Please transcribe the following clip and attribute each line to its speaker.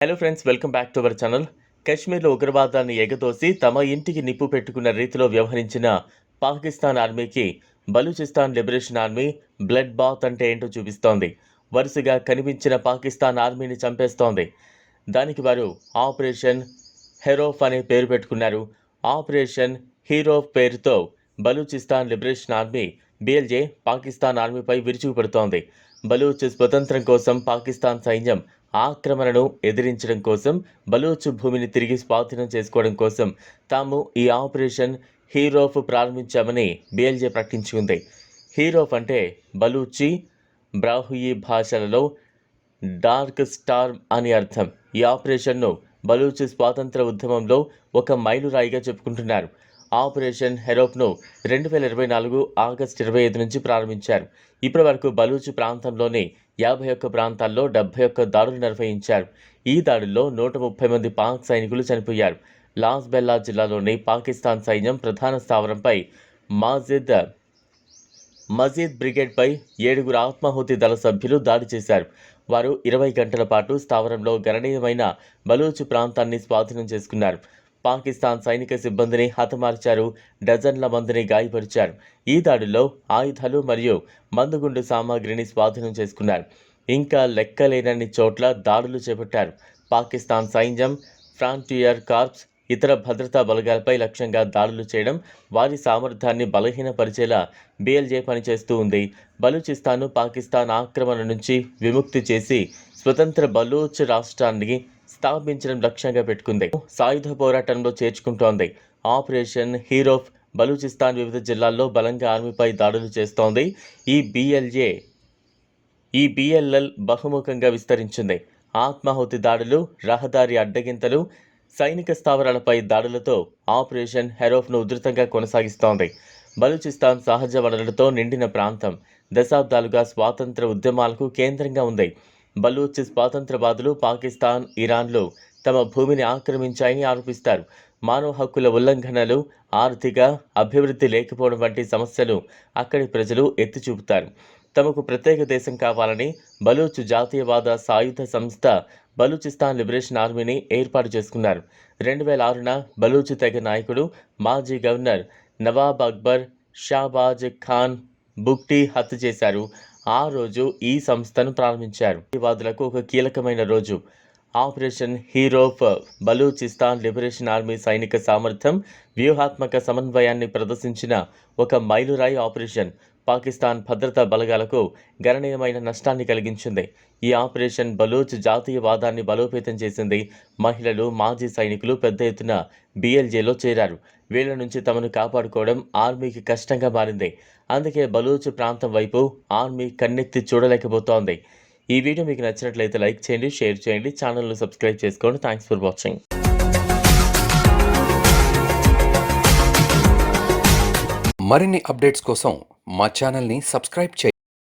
Speaker 1: Hello friends welcome back to our channel కశ్మీర్లో ఉగ్రవాదాన్ని ఎగదోసి తమ ఇంటికి నిప్పు పెట్టుకున్న రీతిలో వ్యవహరించిన పాకిస్తాన్ ఆర్మీకి Balochistan liberation army blood bath అంటే ఏంటో చూపిస్తోంది. వరుసగా కనిపించిన పాకిస్తాన్ ఆర్మీని చంపేస్తోంది. దానికి వారు ఆపరేషన్ హెరోఫ్ అనే పేరు పెట్టుకున్నారు. ఆపరేషన్ హీరోఫ్ పేరుతో Balochistan liberation army BLA Pakistan ఆర్మీపై విరుచుకుపడుతోంది. బలూచ్ స్వతంత్రం కోసం పాకిస్తాన్ సైన్యం ఆక్రమణను ఎదిరించడం కోసం బలూచ్ భూమిని తిరిగి స్వాధీనం చేసుకోవడం కోసం తాము ఈ ఆపరేషన్ హీరోఫ్ ప్రారంభించామని బిఎల్జే ప్రకటించుకుంది హీరోఫ్ అంటే బలూచి బ్రాహుయి భాషలలో డార్క్ స్టార్ అని అర్థం. ఈ ఆపరేషన్ను బలూచి స్వాతంత్ర ఉద్యమంలో ఒక మైలురాయిగా చెప్పుకుంటున్నారు. ఆపరేషన్ హెరోప్ను రెండు వేల ఇరవై నాలుగు ఆగస్టు ఇరవై ఐదు నుంచి ప్రారంభించారు. ఇప్పటి వరకు బలూచ్ ప్రాంతంలోని యాభై ఒక్క ప్రాంతాల్లో డెబ్బై ఒక్క దాడులు నిర్వహించారు. ఈ దాడుల్లో నూట ముప్పై మంది పాక్ సైనికులు చనిపోయారు. లాస్ బెల్లా జిల్లాలోని పాకిస్తాన్ సైన్యం ప్రధాన స్థావరంపై మాజిద్ మజీద్ బ్రిగేడ్పై ఏడుగురు ఆత్మాహుతి దళ సభ్యులు దాడి చేశారు. వారు ఇరవై గంటల పాటు స్థావరంలో గణనీయమైన బలూచ్ ప్రాంతాన్ని స్వాధీనం చేసుకున్నారు. పాకిస్తాన్ సైనిక సిబ్బందిని హతమార్చారు. డజన్ల మందిని గాయపరిచారు. ఈ దాడుల్లో ఆయుధాలు మరియు మందుగుండు సామాగ్రిని స్వాధీనం చేసుకున్నారు. ఇంకా లెక్కలేనన్ని చోట్ల దాడులు చేపట్టారు. పాకిస్తాన్ సైన్యం ఫ్రాంటియర్ కార్ప్స్ ఇతర భద్రతా బలగాలపై లక్ష్యంగా దాడులు చేయడం వారి సామర్థ్యాన్ని బలహీనపరిచేలా బీఎల్జే పనిచేస్తూ ఉంది. బలూచిస్తాన్ను పాకిస్తాన్ ఆక్రమణ నుంచి విముక్తి చేసి స్వతంత్ర బలూచ్ రాష్ట్రాన్ని స్థాపించడం లక్ష్యంగా పెట్టుకుంది. సాయుధ పోరాటంలో చేర్చుకుంటోంది. ఆపరేషన్ హీరోఫ్ బలూచిస్తాన్ వివిధ జిల్లాల్లో బలంగా ఆర్మీపై దాడులు చేస్తోంది. ఈ బిఎల్ఏ ఈ బిఎల్ఎల్ బహుముఖంగా విస్తరించింది. ఆత్మాహుతి దాడులు రహదారి అడ్డగింతలు సైనిక స్థావరాలపై దాడులతో ఆపరేషన్ హెరోఫ్ను ఉధృతంగా కొనసాగిస్తోంది. బలూచిస్తాన్ సహజ వనరులతో నిండిన ప్రాంతం. దశాబ్దాలుగా స్వాతంత్ర ఉద్యమాలకు కేంద్రంగా ఉంది. బలూచ్ స్వాతంత్రవాదులు పాకిస్తాన్ ఇరాన్లు తమ భూమిని ఆక్రమించాయని ఆరోపిస్తారు. మానవ హక్కుల ఉల్లంఘనలు ఆర్థిక అభివృద్ధి లేకపోవడం వంటి సమస్యలు అక్కడి ప్రజలు ఎత్తి చూపుతారు తమకు ప్రత్యేక దేశం కావాలని బలూచ్ జాతీయవాద సాయుధ సంస్థ బలూచిస్తాన్ లిబరేషన్ ఆర్మీని ఏర్పాటు చేసుకున్నారు. రెండు వేల ఆరున బలూచ్ తెగ నాయకుడు మాజీ గవర్నర్ నవాబ్ అక్బర్ షాబాజ్ ఖాన్ బుక్టీ హత్య చేశారు. ఆ రోజు ఈ సంస్థను ప్రారంభించారు. వాదులకు ఒక కీలకమైన రోజు. Operation Herof Balochistan liberation army సైనిక సామర్థ్యం వ్యూహాత్మక సమన్వయాన్ని ప్రదర్శించిన ఒక మైలురాయి ఆపరేషన్ పాకిస్తాన్ భద్రతా బలగాలకు గణనీయమైన నష్టాన్ని కలిగించింది. ఈ ఆపరేషన్ బలూచ్ జాతీయవాదాన్ని బలోపేతం చేసింది మహిళలు మాజీ సైనికులు పెద్ద ఎత్తున బీఎల్జేలో చేరారు. వీళ్ళ నుంచి తమను కాపాడుకోవడం ఆర్మీకి కష్టంగా మారింది. అందుకే బలూచ్ ప్రాంతం వైపు ఆర్మీ కన్నెత్తి చూడలేకపోతోంది. ఈ వీడియో మీకు నచ్చినట్లయితే లైక్ చేయండి షేర్ చేయండి ఛానల్ను సబ్స్క్రైబ్ చేసుకోండి. థ్యాంక్స్ ఫర్ వాచింగ్
Speaker 2: మరిన్ని అప్డేట్స్ కోసం మా ఛానల్ని సబ్స్క్రైబ్ చేయండి.